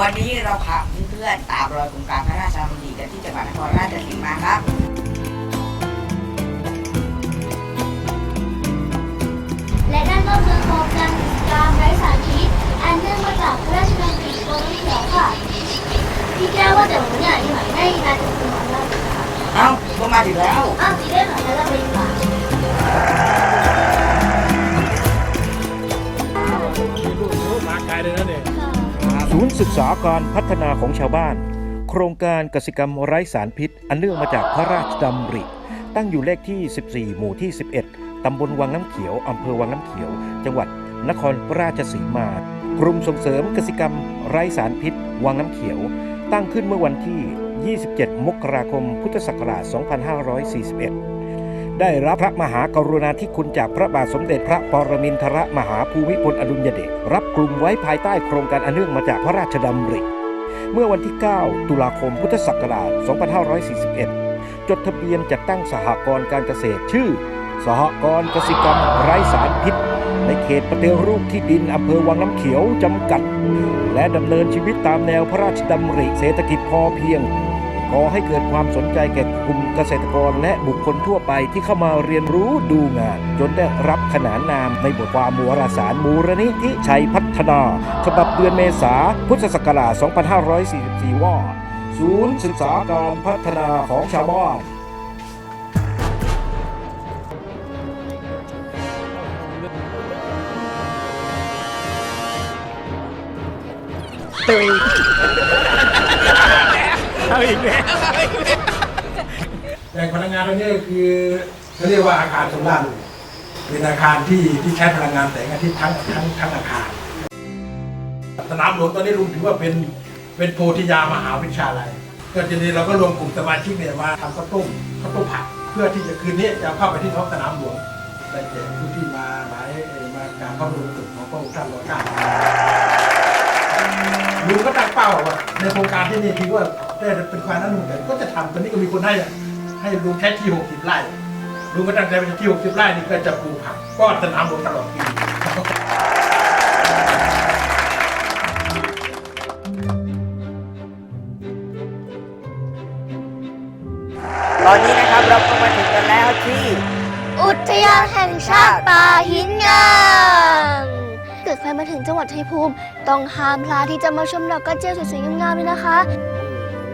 วันนี้เราพาเพื่อนๆตามรอยโครงการพระราชดำริกันที่จังหวัดนครราชสีมาครับ และนั่นก็คือโครงการกิจกรรมไร้สารพิษอันเนื่องมาจากพระราชดำริกรมน้ำเขียวค่ะพี่แก้วว่าแต่หนูเนี่ยอยู่ไหนได้การจัดการแล้วเอ้าก็มาถึงแล้วอ้าวจีได้เหรอแล้วเราไป ศูนย์ศึกษาการพัฒนาของชาวบ้าน โครงการกสิกรรมไร้สารพิษ อันเนื่องมาจากพระราชดำริ ตั้งอยู่เลขที่ 14 หมู่ที่ 11 ตำบลวังน้ำเขียว อำเภอวังน้ำเขียว จังหวัดนครราชสีมากลุ่มส่งเสริมกสิกรรมไร้สารพิษ วังน้ำเขียว ตั้งขึ้นเมื่อวันที่ 27 มกราคม พุทธศักราช 2541 ได้รับพระมหากรุณาธิคุณจากพระบาทสมเด็จพระปรมินทรมหาภูมิพลอดุลยเดชรับกลุ่มไว้ภายใต้โครงการอันเนื่องมาจากพระราชดำริเมื่อวันที่ 9 ตุลาคมพุทธศักราช 2541 จดทะเบียนจัดตั้งสหกรณ์การเกษตรชื่อ สหกรณ์เกสิกรรมไร้สารพิษ ในเขตปฏิรูปที่ดินอำเภอวังน้ำเขียวจำกัด และดำเนินชีวิตตามแนวพระราชดำริเศรษฐกิจพอเพียง ขอให้เกิดความสนใจแก่กลุ่มเกษตรกรและบุคคลทั่วไปที่เข้ามาเรียนรู้ดูงาน จนได้รับขนานนามในบทความมูรสารมูลนิธิชัยพัฒนา ฉบับเดือนเมษาพุทธศักราช 2544 ว่า ศูนย์ศึกษาการพัฒนาของชาวบ้าน เอาอีกแล้วแหล่งพลังงานตรงนี้คือเขาเรียกว่าอาคารโซล่าร์รูฟเป็นอาคารที่ที่ใช้พลังงานแสงอาทิตย์ทั้งทั้งทั้งอาคารสนามหลวงตอนนี้ลุงถือว่าเป็นเป็นโพธิยามหาวิชาลัยก็ทีนี้เราก็รวมกลุ่มสมาชิกเนี่ยมาทำข้าวต้มข้าวต้มผัดเพื่อที่จะคืนนี้จะเข้าไปที่ท้องสนามหลวงได้แจกผู้ที่มาหมายมาการเข้าร่วมจุดของพระองค์ท่านรอเก้า ลุงก็ตั้งเป้าว่าในโครงการที่นี่คือว่าได้เป็นความนั้นลุงแต่ก็จะทำตอนนี้ก็มีคนให้ให้ลุงแค่ที่60ไร่ลุงก็ตั้งใจว่าที่60ไร่นี่ก็จะปลูกผักก็สนามหลวงตลอดปีตอนนี้นะครับเราก็มาถึงกันแล้วที่ อุทยานแห่งชาติป่าหินงามเกิด ใครมาถึงจังหวัดชัยภูมิ ต้องห้ามพลาดที่จะมาชมดอกกระเจียวสวยๆงามๆเลยนะคะ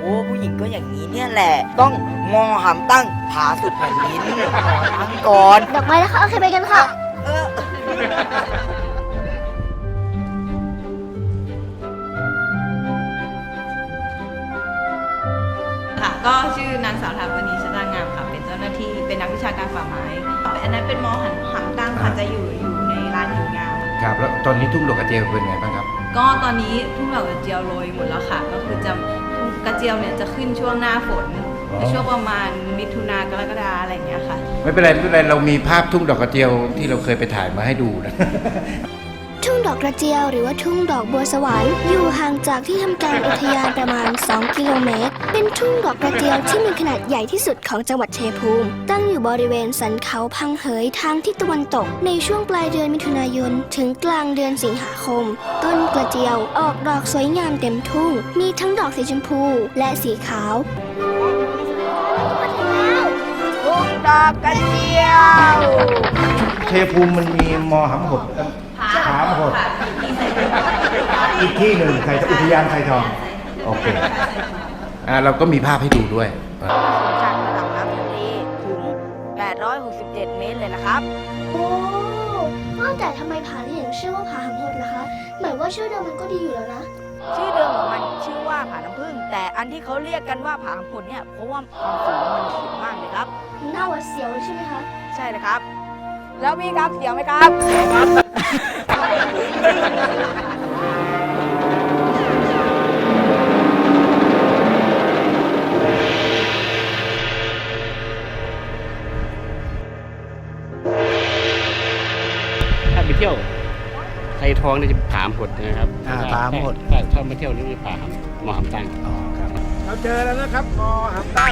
โอ้ผู้หญิงก็อย่างนี้เนี่ยแหละ ต้องมอหำตั้งผาสุดแผ่นดินตั้งก่อน ดอกไม้นะคะ โอเคไปกันค่ะ เออ ค่ะก็ชื่อนางสาวถาวณีชนางามค่ะ เป็นเจ้าหน้าที่เป็นนักวิชาการป่าไม้อันนั้นเป็นมอหันหังตั้งค่ะจะอยู่ ครับแล้วตอนนี้ทุ่งดอกกระเจียวเป็นไงบ้างครับ ก็ตอนนี้ทุ่งดอกกระเจียวโรยหมดแล้วค่ะ ก็คือจะกระเจียวเนี่ยจะขึ้นช่วงหน้าฝนอ๋อ ในช่วงประมาณมิถุนากรกฎาอะไรอย่างเงี้ยค่ะ ไม่เป็นไรไม่เป็นไรเรามีภาพทุ่งดอกกระเจียวที่เราเคยไปถ่ายมาให้ดูนะ ทุ่งดอกกระเจียวหรือว่าทุ่งดอกบัวสวรรค์อยู่ห่างจากที่ทำการอุทยานประมาณ 2 กิโลเมตร เป็นทุ่งดอกกระเจียวที่มีขนาดใหญ่ที่สุดของจังหวัดชัยภูมิ ตั้งอยู่บริเวณสันเขาพังเหยทางทิศตะวันตก ในช่วงปลายเดือนมิถุนายน ถึงกลางเดือนสิงหาคม ต้นกระเจียวออกดอกสวยงามเต็มทุ่ง มีทั้งดอกสีชมพูและสีขาวทุ่งดอกกระเจียวเทภูมิมันมีมอหำหดผามหดอีกที่หนึ่งไทยอุทยานไทยทองโอเคอ่าเราก็มีภาพให้ดูด้วยจากระดับน้ำทะเลถึง 867 เมตรเลยนะครับ โอ้ว่าแต่ทำไมผาถึงชื่อว่าผาหำหดล่ะคะหมายว่าชื่อเดิมมันก็ดีอยู่แล้วนะ ชื่อเดิมของมันชื่อว่าผาน้ำผึ้งแต่อันที่เขาเรียกกันว่าผาหำผลเนี่ยเพราะว่าความสูงมันสูงมากเลยครับหน้าหวัดเสียวเลยใช่ไหมคะ ใช่เลยครับ แล้วมีครับเสียวไหมครับ ถ้าไปเที่ยวไทยทองเนี่ยจะผามหดนะครับอ่าผามหดถ้าถ้ามาเที่ยวนี่จะผามมอหำตัง อ๋อครับ เราเจอแล้วนะครับมอหำตั้ง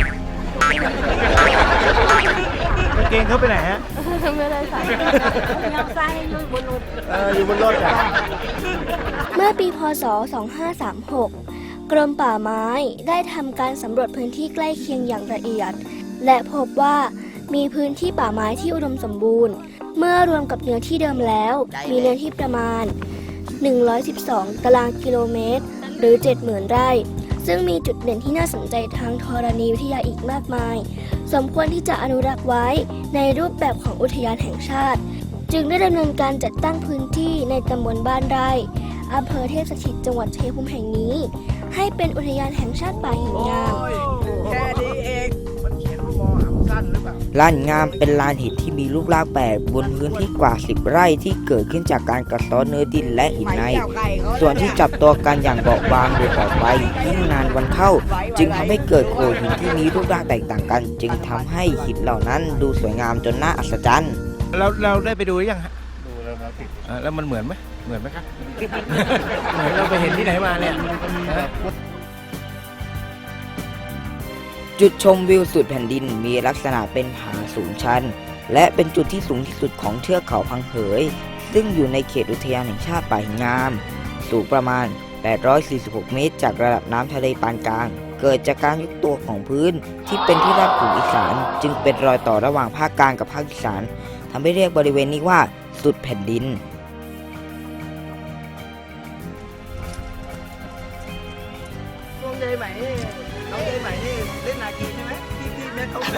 กางเกงเขาไปไหนฮะ ไม่ได้ใส่เอออยู่บนรถอะเมื่อปีพศ 2536 กรมป่าไม้ได้ทำการสำรวจพื้นที่ใกล้เคียงอย่างละเอียด และพบว่ามีพื้นที่ป่าไม้ที่อุดมสมบูรณ์ เมื่อรวมกับเนื้อที่เดิมแล้ว มีเนื้อที่ประมาณ 112 ตารางกิโลเมตร หรือ 70,000 ไร่ ซึ่งมีจุดเด่นที่น่าสนใจทางธรณีวิทยาอีกมากมาย สมควรที่จะอนุรักษ์ไว้ในรูปแบบของอุทยานแห่งชาติ จึงได้ดำเนินการจัดตั้งพื้นที่ในตำบลบ้านไร่อำเภอเทพสถิตจังหวัดชัยภูมิแห่งนี้ ให้เป็นอุทยานแห่งชาติป่าหินงาม ล่าลานงามเป็นลานหินที่มีรูปร่างแปลกบนพื้นที่กว่า 10 ไร่ที่เกิดขึ้นจากการกระซ้อนเนื้อดินและหินใน ส่วนที่จับตัวกันอย่างเบาบางโดยต่อไปยิ่งนานวันเข้า จึงทำให้เกิดโขดหินที่มีรูปร่างแตกต่างกัน จึงทำให้หินเหล่านั้นดูสวยงามจนน่าอัศจรรย์เราเราได้ไปดูหรือยังฮะดูแล้วครับแล้วมันเหมือนไหมเหมือนไหมครับเหมือนเราไปเห็นที่ไหนมาเนี่ยฮะ จุดชมวิวสุดแผ่นดินมีลักษณะเป็นผาสูงชัน และเป็นจุดที่สูงที่สุดของเทือกเขาพังเหย ซึ่งอยู่ในเขตอุทยานแห่งชาติป่าหินงาม สูงประมาณ 846 เมตร จากระดับน้ำทะเลปานกลาง เกิดจากการยุบตัวของพื้นที่เป็นที่ราบของอีสาน จึงเป็นรอยต่อระหว่างภาคกลางกับภาคอีสานทำให้เรียกบริเวณนี้ว่าสุดแผ่นดิน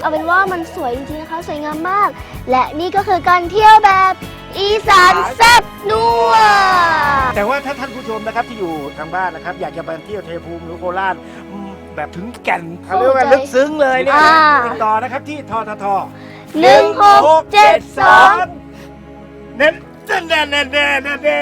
เอาเป็นว่ามันสวยจริงๆนะคะสวยงามมาก และนี่ก็คือการเที่ยวแบบอีสานแซ่บนัวแต่ว่าถ้าท่านผู้ชมนะครับที่อยู่ทางบ้านนะครับ อยากจะไปเที่ยวเทภูมิหรือโคราชอืมแบบถึงแก่นเขาเรียกว่าลึกซึ้งเลยเนี่ยอ่าติดต่อนะครับที่ทททหนึ่งหกเจ็ดสองเน้นแน่แน่แน่แน่แน่